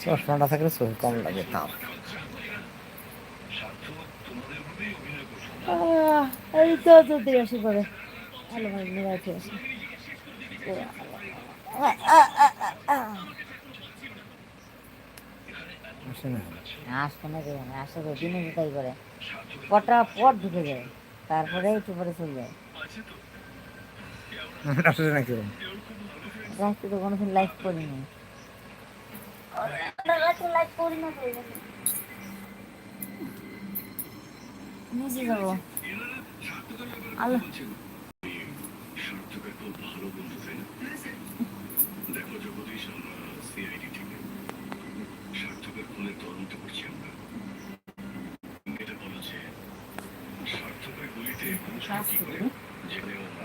চশমাটা থাকলে চোখে কম লাগে আহ, এই তো যদি আসি ভালো ভালো নিরাতে আসি আসে না আসবে না কেন আসে দিনে তাই করে। কটা পর ঢুকে যায় তারপরে একটু পরে চলে যায়। আসে না কেউ। রাত্রে তো কোনোদিন লাইফ করিনি লাইফ করি না। নিজে যাব। আল্লাহ।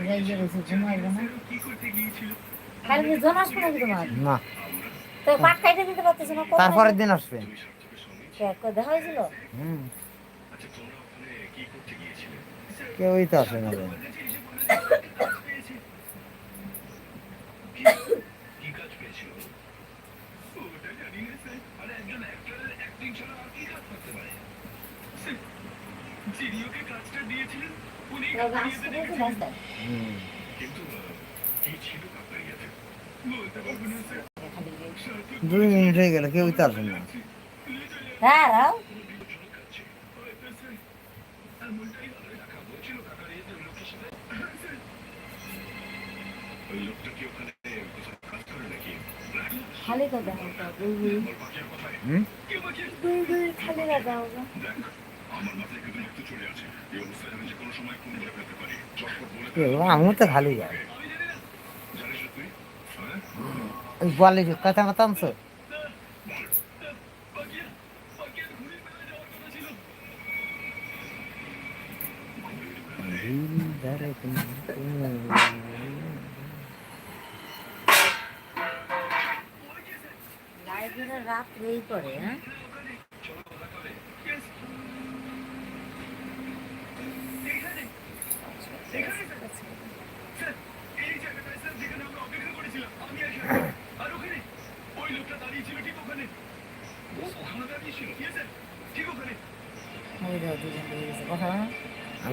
রাইজে রয়েছে ঘুমাইবে না কালকে জন আসবে নাকি তোমার না তো। পাট খাইতে দিতে পারতেছ না কোথায়? তারপরের দিন আসবে কে, দুই মিনিট হয়ে গেল কেউই তো আসে না হ্যাঁ রাও খালি তো দাও হুম খালি দাও গো। আমি তো খালি যাই বলে কথা মতো আনছো রাত্রেই করে হ্যাঁ ওই দাও, দুজন ঢুকে গেছে। কথা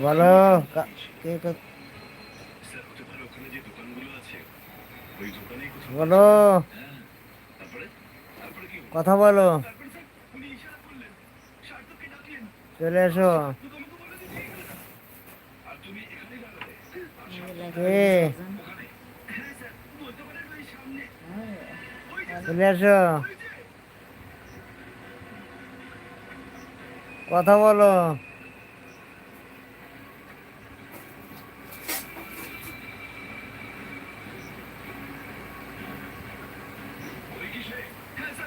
বলো কে- বলো। কথা বলো। চলে এসো কে কথা বলো।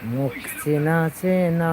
মুখ চেনা চেনা।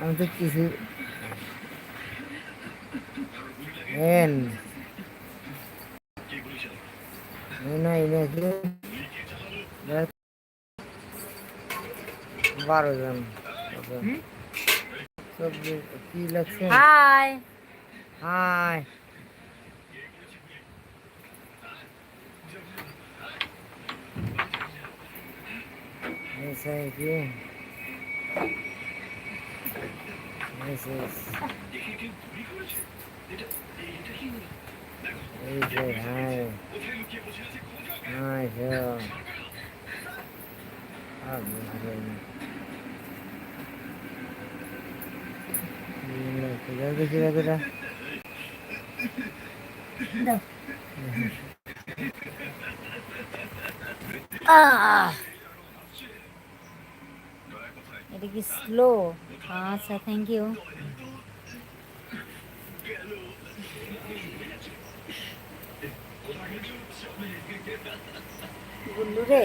আমি তো কিছু এন বারো জন। কি লাগছে? হাই। হাই। ऐसा है क्यों किधर किधर किधर Ah! কি স্লো আচ্ছা থ্যাংক ইউ গুল্লু রে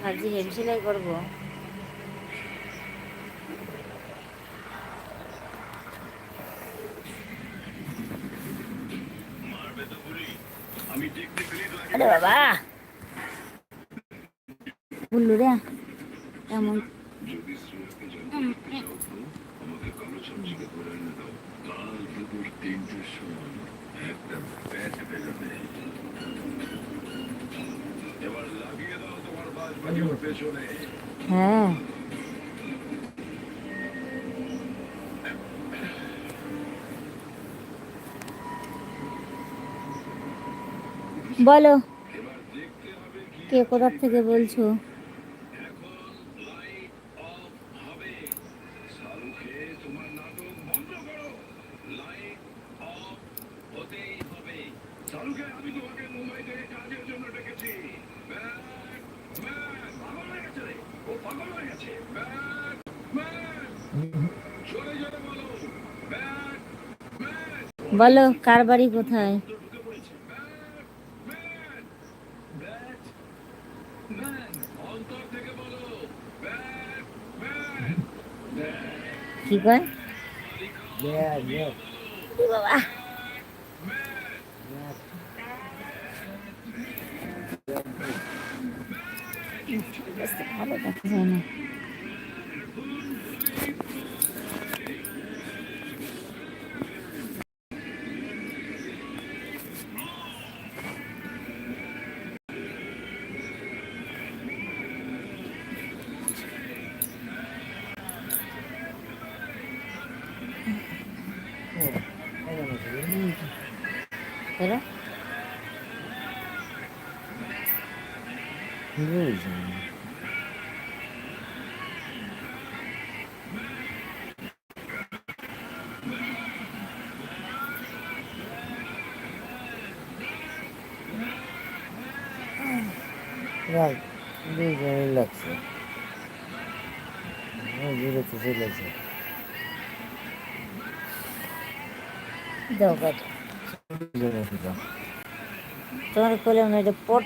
ভাবছি হেম সেলাই করব। আরে বাবা। গুল্লু রে এমন। হ্যাঁ। বলো। কে কোথার থেকে বলছো? বলো কার বাড়ি কোথায়? কি কয়? বাবা। বুঝতে ভালো দেখা যায় Right. দুইজনে লাগছে বিরতি চলেছে দাও কত দুজনে ছিল তোমার কোলে মনে হয় এটা পট